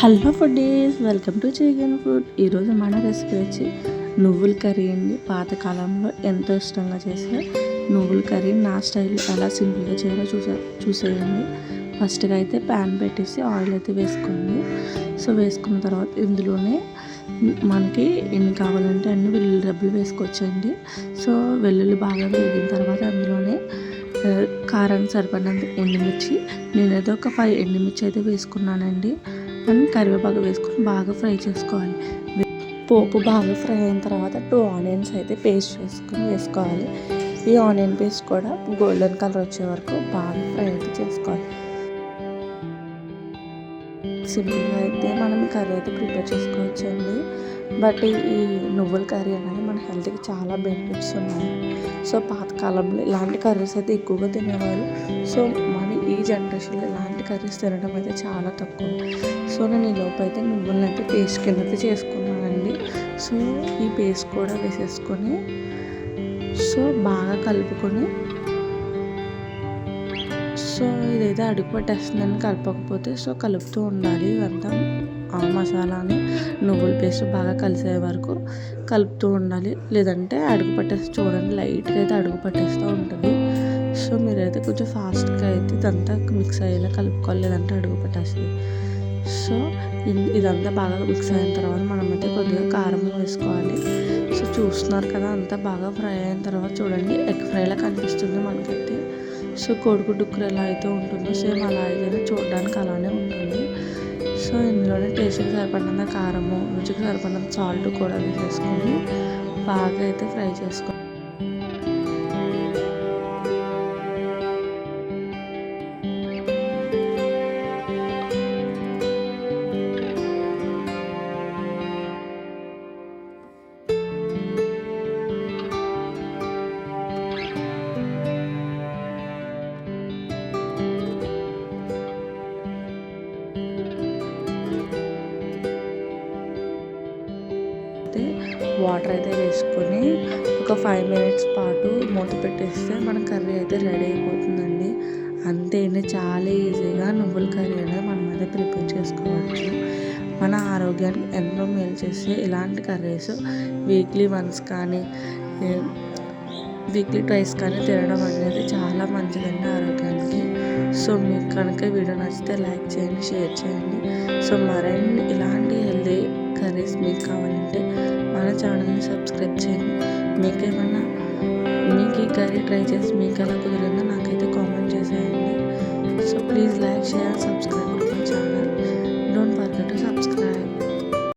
Hello foodies welcome to chicken food. ఈరోజు మన recipe వచ్చి నువ్వుల కర్రీ అండి. పాతకాలంలో ఎంతో ఇష్టంగా చేసే నువ్వుల కర్రీ. నా స్టైల్ ఎలా సింపుల్గా చేయాలో చూసే చూసేయండి. ఫస్ట్గా అయితే ప్యాన్ పెట్టేసి ఆయిల్ అయితే వేసుకోండి. సో వేసుకున్న తర్వాత ఇందులోనే మనకి ఎన్ని కావాలంటే అన్ని వెల్లుల్లి డబ్బులు వేసుకోవచ్చండి. సో వెల్లుల్లి బాగా వేగిన తర్వాత అందులోనే కారం సరిపడినంత ఎండుమిర్చి. నేనైతే ఒక ఫైవ్ ఎండుమిర్చి అయితే వేసుకున్నానండి. అండ్ కరివేపాకు వేసుకొని బాగా ఫ్రై చేసుకోవాలి. పోపు బాగా ఫ్రై అయిన తర్వాత టూ ఆనియన్స్ అయితే పేస్ట్ చేసుకొని వేసుకోవాలి. ఈ ఆనియన్ పేస్ట్ కూడా గోల్డెన్ కలర్ వచ్చే వరకు బాగా ఫ్రై అయితే చేసుకోవాలి. సింపుల్గా అయితే మనం కర్రీ అయితే ప్రిపేర్ చేసుకోవచ్చండి. బట్ ఈ నువ్వుల కర్రీ అనేది మన హెల్త్కి చాలా బెనిఫిట్స్ ఉన్నాయి. సో పాతకాలంలో ఇలాంటి కర్రీస్ అయితే ఎక్కువగా తినేవారు. సో మన ఈ జనరేషన్లో ఇలాంటి కర్రీస్ తినడం అయితే చాలా తక్కువ సో నేను ఈ లోపు అయితే నువ్వులను అయితే పేస్ట్ కింద అయితే చేసుకున్నానండి. సో ఈ పేస్ట్ కూడా వేసేసుకొని సో బాగా కలుపుకొని సో ఇదైతే అడుగు పట్టేస్తుందని కలపకపోతే సో కలుపుతూ ఉండాలి. ఇదంతా ఆ మసాలాని నువ్వుల పేస్ట్ బాగా కలిసే వరకు కలుపుతూ ఉండాలి. లేదంటే అడుగు పట్టేసి చూడండి లైట్గా అయితే అడుగు పట్టేస్తూ ఉంటుంది. సో మీరైతే కొంచెం ఫాస్ట్గా అయితే ఇదంతా మిక్స్ అయ్యేలా కలుపుకోవాలి లేదంటే అడుగు పట్టేస్తుంది. సో ఇదంతా బాగా మిక్స్ అయిన తర్వాత మనమైతే కొద్దిగా కారం వేసుకోవాలి. సో చూస్తున్నారు కదా అంతా బాగా ఫ్రై అయిన తర్వాత చూడండి ఎగ్ ఫ్రైలా కనిపిస్తుంది మనకైతే. సో కోడిగుడ్డు కూర ఎలా అయితే ఉంటుందో సేమ్ అలా అయితే చూడడానికి అలానే ఉంటుంది. సో ఇందులోనే టేస్ట్కి సరిపడినంత కారము రుచికి సరిపడినంత సాల్ట్ కూడా వేసేసుకొని బాగా అయితే ఫ్రై చేసుకో అయితే వాటర్ అయితే వేసుకొని ఒక ఫైవ్ మినిట్స్ పాటు మూత పెట్టేస్తే మన కర్రీ అయితే రెడీ అయిపోతుందండి. అంతే చాలా ఈజీగా నువ్వుల కర్రీ అనేది మనం అయితే ప్రిపేర్ చేసుకోవచ్చు. మన ఆరోగ్యానికి ఎంతో మేలు చేసే ఇలాంటి కర్రీస్ వీక్లీ వన్స్ కానీ వీక్లీ ట్వైస్ కానీ తినడం అనేది చాలా మంచిదండి ఆరోగ్యానికి. సో మీకు కనుక వీడియో నచ్చితే లైక్ చేయండి షేర్ చేయండి. సో మరిన్ని ఇలాంటి హెల్దీ కర్రీస్ మీకు కావాలంటే మన ఛానల్ని సబ్స్క్రైబ్ చేయండి. మీకేమన్నా మీకు ఈ కర్రీ ట్రై చేసి మీకు ఎలా కుదిరిందో నాకైతే కామెంట్ చేసేయండి. So please like share subscribe subscribe